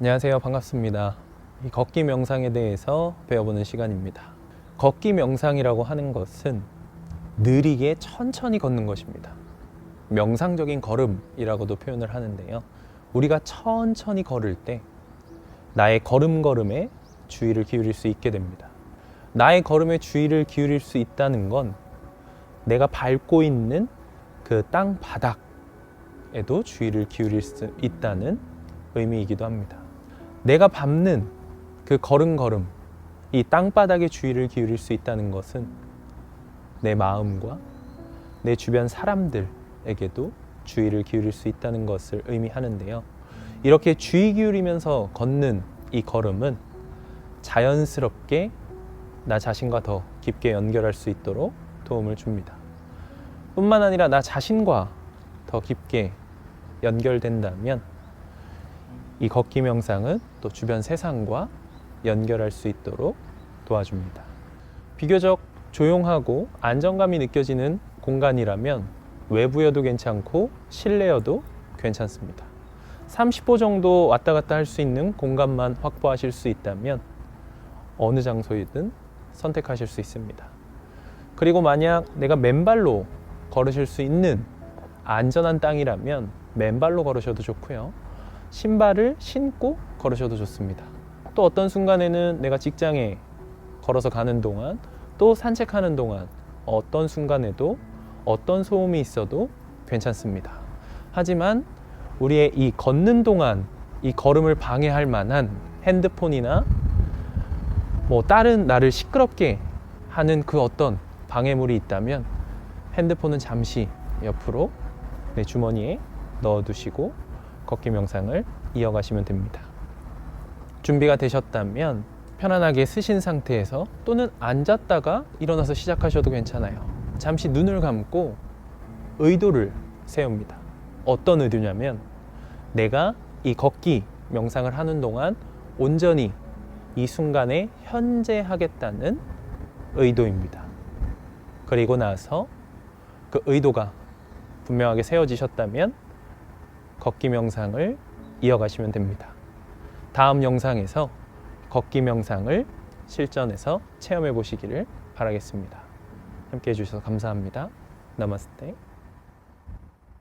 안녕하세요. 반갑습니다. 이 걷기 명상에 대해서 배워보는 시간입니다. 걷기 명상이라고 하는 것은 느리게 천천히 걷는 것입니다. 명상적인 걸음이라고도 표현을 하는데요. 우리가 천천히 걸을 때 나의 걸음걸음에 주의를 기울일 수 있게 됩니다. 나의 걸음에 주의를 기울일 수 있다는 건 내가 밟고 있는 그 땅 바닥에도 주의를 기울일 수 있다는 의미이기도 합니다. 내가 밟는 그 걸음걸음, 이 땅바닥에 주의를 기울일 수 있다는 것은 내 마음과 내 주변 사람들에게도 주의를 기울일 수 있다는 것을 의미하는데요. 이렇게 주의 기울이면서 걷는 이 걸음은 자연스럽게 나 자신과 더 깊게 연결할 수 있도록 도움을 줍니다. 뿐만 아니라 나 자신과 더 깊게 연결된다면 이 걷기 명상은 또 주변 세상과 연결할 수 있도록 도와줍니다. 비교적 조용하고 안정감이 느껴지는 공간이라면 외부여도 괜찮고 실내여도 괜찮습니다. 30호 정도 왔다 갔다 할 수 있는 공간만 확보하실 수 있다면 어느 장소이든 선택하실 수 있습니다. 그리고 만약 내가 맨발로 걸으실 수 있는 안전한 땅이라면 맨발로 걸으셔도 좋고요. 신발을 신고 걸으셔도 좋습니다. 또 어떤 순간에는 내가 직장에 걸어서 가는 동안 또 산책하는 동안 어떤 순간에도 어떤 소음이 있어도 괜찮습니다. 하지만 우리의 이 걷는 동안 이 걸음을 방해할 만한 핸드폰이나 뭐 다른 나를 시끄럽게 하는 그 어떤 방해물이 있다면 핸드폰은 잠시 옆으로 내 주머니에 넣어 두시고 걷기 명상을 이어가시면 됩니다. 준비가 되셨다면 편안하게 쓰신 상태에서 또는 앉았다가 일어나서 시작하셔도 괜찮아요. 잠시 눈을 감고 의도를 세웁니다. 어떤 의도냐면 내가 이 걷기 명상을 하는 동안 온전히 이 순간에 현재 하겠다는 의도입니다. 그리고 나서 그 의도가 분명하게 세워지셨다면 걷기 명상을 이어가시면 됩니다. 다음 영상에서 걷기 명상을 실전에서 체험해 보시기를 바라겠습니다. 함께 해주셔서 감사합니다. 나마스테.